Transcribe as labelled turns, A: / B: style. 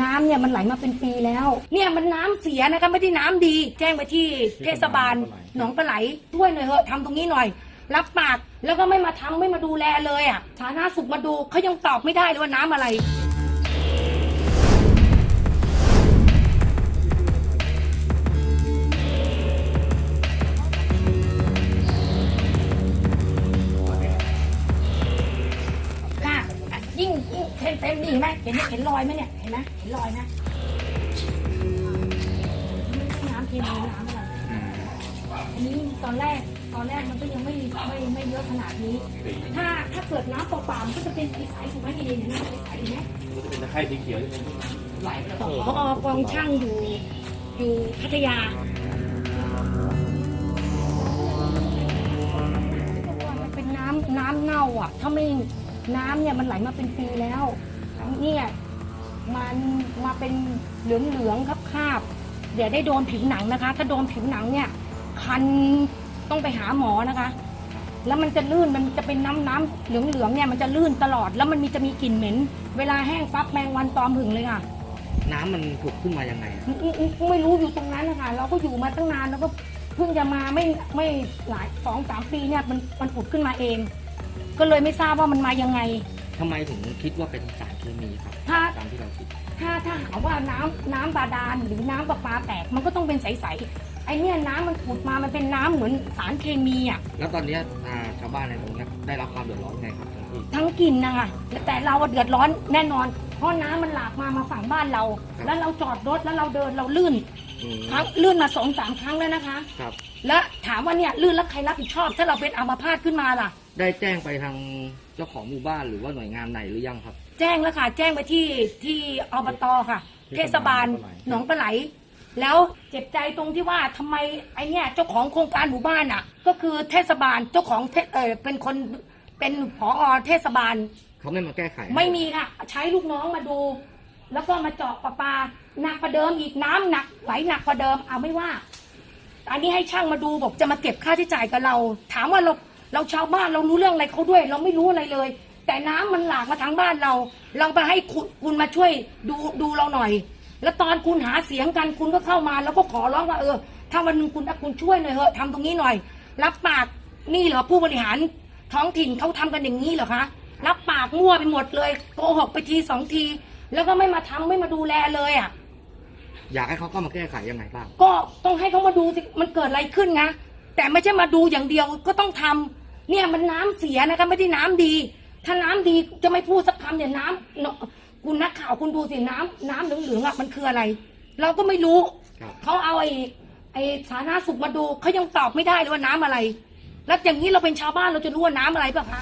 A: น้ำเนี่ยมันไหลมาเป็นปีแล้ว เนี่ยมันน้ำเสียนะคะไม่ได้น้ำดี แจ้งไปที่เทศบาลหนองปลาไหลช่วยหน่อยเถอะทำตรงนี้หน่อย รับปากแล้วก็ไม่มาทำไม่มาดูแลเลยอะสาธารณสุขมาดูเขายังตอบไม่ได้เลยว่าน้ำอะไร เต็มเต็มนี่เห็นไหมเห็นไหมเห็นรอยไหมเนี่ยเห็นไหมเห็นรอยไหมน้ำเค็มน้ำอะไรอันนี้ตอนแรกตอนแรกมันก็ยังไม่ไม่ไม่เยอะขนาดนี้ ถ้าถ้าเกิดน้ำเปล่าๆมันก็จะเป็นสีใสถูกไหมนี่นี่น้ำใสๆไหม
B: มันจะเป็นตะไคร้สีเขียวใช่ไหมไหลไปแล้ว
A: พอกองช่างอยู่อยู่พัทยามันเป็นน้ำน้ำเน่าอะ ถ้าไม่ น้ำเนี่ยมันไหลมาเป็นปีแล้วเนี่ยมันมาเป็นเหลืองเหลืองครับคาบๆเดี๋ยวได้โดนผิวหนังนะคะ ถ้าโดนผิวหนังเนี่ย คันต้องไปหาหมอนะคะ แล้วมันจะลื่นมันจะเป็นน้ำน้ำเหลืองเหลืองๆเนี่ยมันจะลื่นตลอดแล้วมันมีจะมีกลิ่นเหม็น เวลาแห้งปั๊บแมงวันตอมหึงเลยค่ะ
B: น้ำมันผุดขึ้นมายังไงอะ
A: อืมอืมไม่รู้อยู่ตรงนั้นนะคะเราก็อยู่มาตั้งนานแล้วก็เพิ่งจะมาไม่ไม่หลายสองสามปีเนี่ยมันมันผุดขึ้นมาเอง ก็เลยไม่ทราบว่ามันมายังไง
B: ทำไมถึงคิดว่าเป็นสารเคมีครับ
A: ถ้า
B: ตามที่เราคิด
A: ถ้าถ้าหาว่าน้ำน้ำบาดาลหรือน้ำประปาแตกมันก็ต้องเป็นใสๆไอเนี่ยน้ำมันผุดมามันเป็นน้ำเหมือนสารเคมีอะ
B: แล้วตอนเนี้ยอ่าชาวบ้านในตรงเนี้ยได้รับความเดือดร้อนไงครับทั้งที่
A: ทั้งกลิ่นนะคะแต่เราอะเดือดร้อนแน่นอน เพราะน้ำมันหลากมามาฝั่งบ้านเรา แล้วเราจอดรถแล้วเราเดินเราลื่น
B: อืม
A: ครั้งลื่นมาสองสามครั้งแล้วนะคะ
B: ครับ
A: แล้วถามว่าเนี่ยลื่นแล้วใครรับผิดชอบ ถ้าเราเป็นอัมพาตขึ้นมาล่ะ
B: ได้แจ้งไปทางเจ้าของหมู่บ้านหรือว่าหน่วยงานไหนหรือยังครับ
A: แจ้งแล้วค่ะ แจ้งไปที่ที่อบตค่ะ เทศบาลหนองปลาไหล แล้วเจ็บใจตรงที่ว่าทำไมไอเนี่ยเจ้าของโครงการหมู่บ้านอะ ก็คือเทศบาลเจ้าของเทเออเป็นคนเป็นผอเทศบาล
B: เขาไม่มาแก้ไข
A: ไม่มีค่ะ ใช้ลูกน้องมาดู แล้วก็มาเจาะประปาหนักกว่าเดิมอีกน้ำหนักไหลหนักกว่าเดิมเอาไม่ว่า อันนี้ให้ช่างมาดูบอกจะมาเก็บค่าใช้จ่ายกับเรา ถามว่าเรา เราชาวบ้านเรารู้เรื่องอะไรเขาด้วย เราไม่รู้อะไรเลย แต่น้ำมันหลากมาทางบ้านเรา เราไปให้คุณคุณมาช่วยดูดูเราหน่อย แล้วตอนคุณหาเสียงกันคุณก็เข้ามา แล้วก็ขอร้องว่าเออ ถ้าวันหนึงคุณคุณช่วยหน่อยเถอะทำตรงนี้หน่อย รับปากนี่เหรอผู้บริหารท้องถิ่นเขาทำกันอย่างนี้เหรอคะรับปากมั่วไปหมดเลยโกหกไปทีสองที แล้วก็ไม่มาทำไม่มาดูแลเลยอะ
B: อยากให้เขาเข้ามาแก้ไขยังไงบ้าง
A: ก็ต้องให้เขามาดูสิมันเกิดอะไรขึ้นนะแต่ไม่ใช่มาดูอย่างเดียวก็ต้องทำ เนี่ยมันน้ำเสียนะคะไม่ได้น้ำดี ถ้าน้ำดีจะไม่พูดสักคำเนี่ยน้ำเนอะคุณนักข่าวคุณดูสิน้ำน้ำเหลืองๆอะมันคืออะไร เราก็ไม่รู้
B: ครับ
A: เขาเอาไอ้ไอ้สาธารณสุขมาดูเขายังตอบไม่ได้เลยว่าน้ำอะไร แล้วอย่างนี้เราเป็นชาวบ้านเราจะรู้ว่าน้ำอะไรป่ะคะ